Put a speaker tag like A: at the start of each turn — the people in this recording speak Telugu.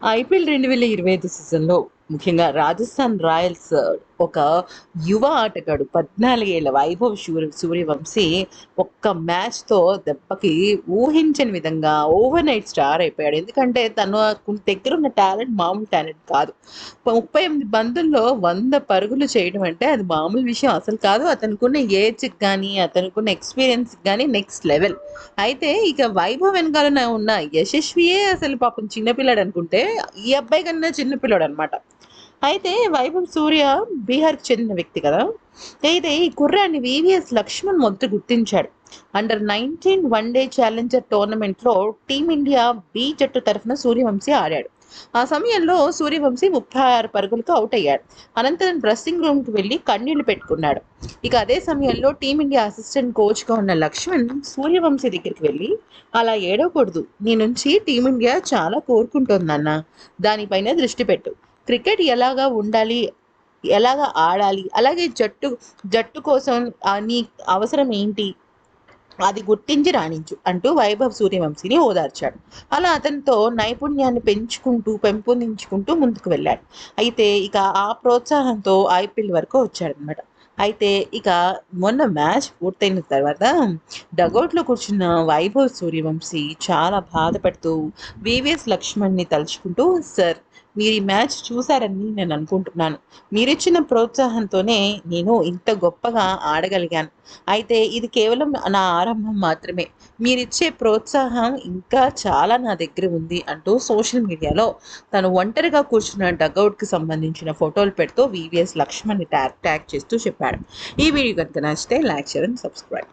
A: ఐపీఎల్ రెండు వేల ఇరవై ఐదు సీజన్లో ముఖ్యంగా రాజస్థాన్ రాయల్స్ ఒక యువ ఆటగాడు పద్నాలుగేళ్ళ వైభవ్ సూర్య సూర్యవంశీ ఒక్క మ్యాచ్తో దెబ్బకి ఊహించని విధంగా ఓవర్ నైట్ స్టార్ అయిపోయాడు. ఎందుకంటే తను దగ్గర ఉన్న టాలెంట్ మామూలు టాలెంట్ కాదు. ముప్పై ఎనిమిది బంధుల్లో వంద పరుగులు చేయడం అంటే అది మామూలు విషయం అసలు కాదు. అతనుకున్న ఏజ్కి కానీ అతనుకున్న ఎక్స్పీరియన్స్ కానీ నెక్స్ట్ లెవెల్. అయితే ఇక వైభవ్ వెనకాల ఉన్న యశస్వియే అసలు పాపం చిన్నపిల్లాడు అనుకుంటే ఈ అబ్బాయి కన్నా చిన్నపిల్లాడు అనమాట అయితే వైభవ్ సూర్య బీహార్కి చెందిన వ్యక్తి కదా? అయితే ఈ కుర్రాన్ని వివిఎస్ లక్ష్మణ్ మొదట గుర్తించాడు. Under nineteen one day challenger టోర్నమెంట్లో టీమిండియా బి జట్టు తరఫున సూర్యవంశీ ఆడాడు. ఆ సమయంలో సూర్యవంశీ ముప్పై ఆరు పరుగులకు అవుట్ అయ్యాడు. అనంతరం డ్రెస్సింగ్ రూమ్కి వెళ్ళి కన్నీళ్ళు పెట్టుకున్నాడు. ఇక అదే సమయంలో టీమిండియా అసిస్టెంట్ కోచ్గా ఉన్న లక్ష్మణ్ సూర్యవంశీ దగ్గరికి వెళ్ళి అలా ఏడవకూడదు. నీ నుంచి టీమిండియా చాలా కోరుకుంటుందన్న. దానిపైన దృష్టి పెట్టు. క్రికెట్ ఎలాగా ఉండాలి ఎలాగా ఆడాలి అలాగే జట్టు జట్టు కోసం నీ అవసరం ఏంటి? అది గుర్తించి రాణించు అంటూ వైభవ్ సూర్యవంశీని ఓదార్చాడు. అలా అతనితో నైపుణ్యాన్ని పెంచుకుంటూ పెంపొందించుకుంటూ ముందుకు వెళ్ళాడు. అయితే ఇక ఆ ప్రోత్సాహంతో ఐపీఎల్ వరకు వచ్చాడనమాట అయితే ఇక మొన్న మ్యాచ్ పూర్తయిన తర్వాత డగౌట్లో కూర్చున్న వైభవ్ సూర్యవంశీ చాలా బాధపడుతూ వివిఎస్ లక్ష్మణ్ని తలుచుకుంటూ సార్ మీరు ఈ మ్యాచ్ చూసారని నేను అనుకుంటున్నాను. మీరిచ్చిన ప్రోత్సాహంతోనే నేను ఇంత గొప్పగా ఆడగలిగాను. అయితే ఇది కేవలం నా ఆరంభం మాత్రమే. మీరిచ్చే ప్రోత్సాహం ఇంకా చాలా నా దగ్గర ఉంది అంటూ సోషల్ మీడియాలో తను ఒంటరిగా కూర్చున్న డగౌట్కి సంబంధించిన ఫోటోలు పెడుతూ వివిఎస్ లక్ష్మణ్ని ట్యాగ్ ట్యాగ్ చేస్తూ చెప్పాడు. ఈ వీడియో కనుక నచ్చితే లైక్ షేర్ అండ్ సబ్స్క్రైబ్.